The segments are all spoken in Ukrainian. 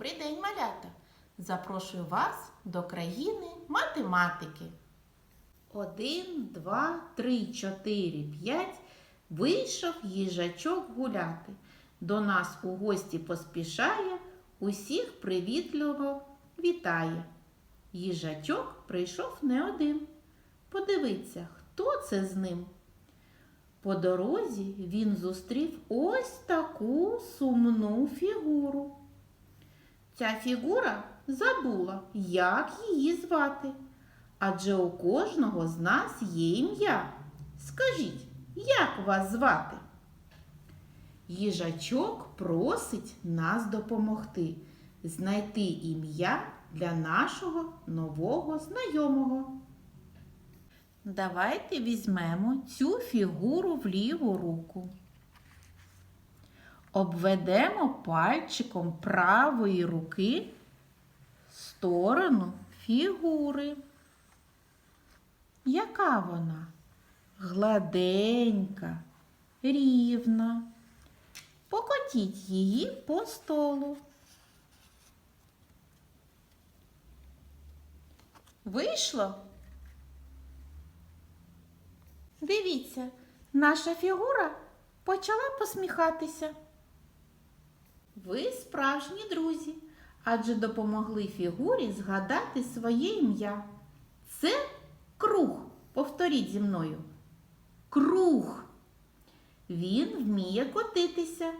Добрий день, малята! Запрошую вас до країни математики. Один, два, три, чотири, п'ять. Вийшов їжачок гуляти. До нас у гості поспішає, усіх привітливо вітає. Їжачок прийшов не один. Подивиться, хто це з ним. По дорозі він зустрів ось таку сумну фігуру. Ця фігура забула, як її звати. Адже у кожного з нас є ім'я. Скажіть, як вас звати? Їжачок просить нас допомогти знайти ім'я для нашого нового знайомого. Давайте візьмемо цю фігуру в ліву руку. Обведемо пальчиком правої руки сторону фігури. Яка вона? Гладенька, рівна. Покотіть її по столу. Вийшло? Дивіться, наша фігура почала посміхатися. Ви справжні друзі, адже допомогли фігурі згадати своє ім'я. Це круг. Повторіть зі мною. Круг. Він вміє котитися.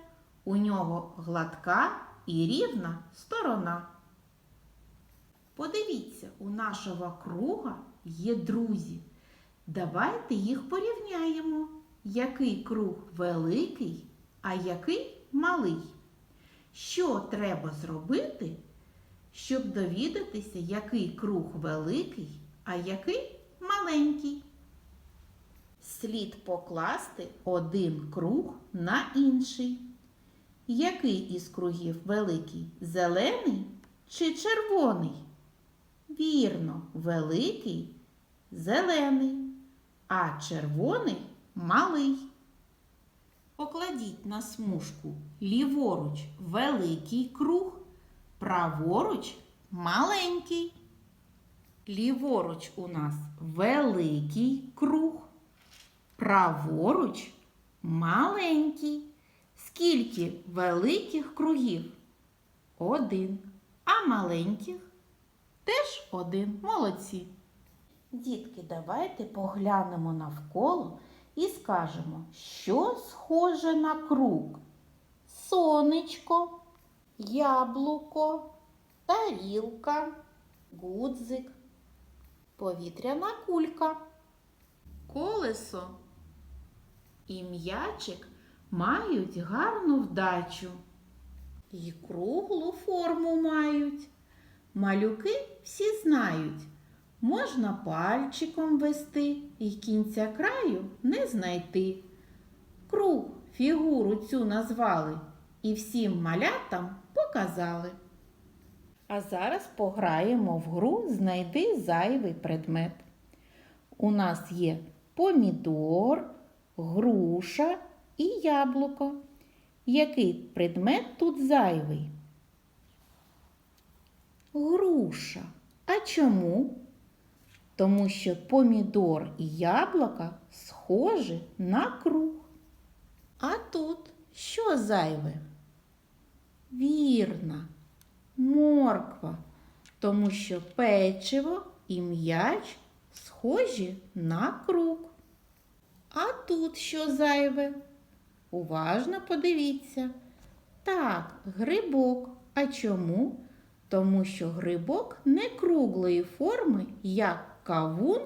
У нього гладка і рівна сторона. Подивіться, у нашого круга є друзі. Давайте їх порівняємо, який круг великий, а який малий. Що треба зробити, щоб довідатися, який круг великий, а який маленький? Слід покласти один круг на інший. Який із кругів великий? Зелений чи червоний? Вірно, великий зелений, а червоний малий. Покладіть на смужку ліворуч великий круг, праворуч маленький. Ліворуч у нас великий круг, праворуч маленький. Скільки великих кругів? Один. А маленьких теж один. Молодці. Дітки, давайте поглянемо навколо і скажемо, що схоже на круг. Сонечко, яблуко, тарілка, гудзик, повітряна кулька, колесо і м'ячик мають гарну вдачу. І круглу форму мають. Малюки всі знають. Можна пальчиком вести і кінця краю не знайти. Круг фігуру цю назвали і всім малятам показали. А зараз пограємо в гру Знайди зайвий предмет. У нас є помідор, груша і яблуко. Який предмет тут зайвий? Груша. А чому? Тому що помідор і яблука схожі на круг. А тут що зайве? Вірна, морква, тому що печиво і м'яч схожі на круг. А тут що зайве? Уважно подивіться. Так, грибок. А чому? Тому що грибок не круглої форми, як кавун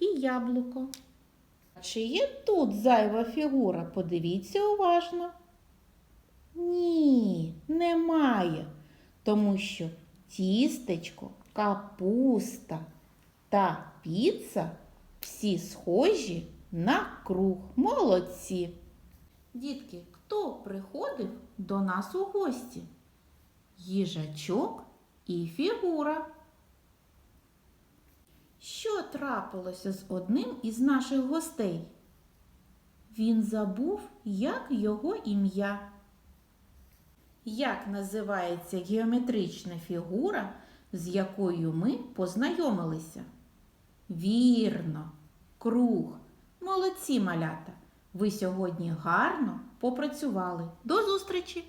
і яблуко. Чи є тут зайва фігура? Подивіться уважно. Ні, немає, тому що тістечко, капуста та піца всі схожі на круг. Молодці. Дітки, хто приходив до нас у гості? Їжачок і фігура. Що трапилося з одним із наших гостей? Він забув, як його ім'я. Як називається геометрична фігура, з якою ми познайомилися? Вірно, круг. Молодці малята! Ви сьогодні гарно попрацювали. До зустрічі!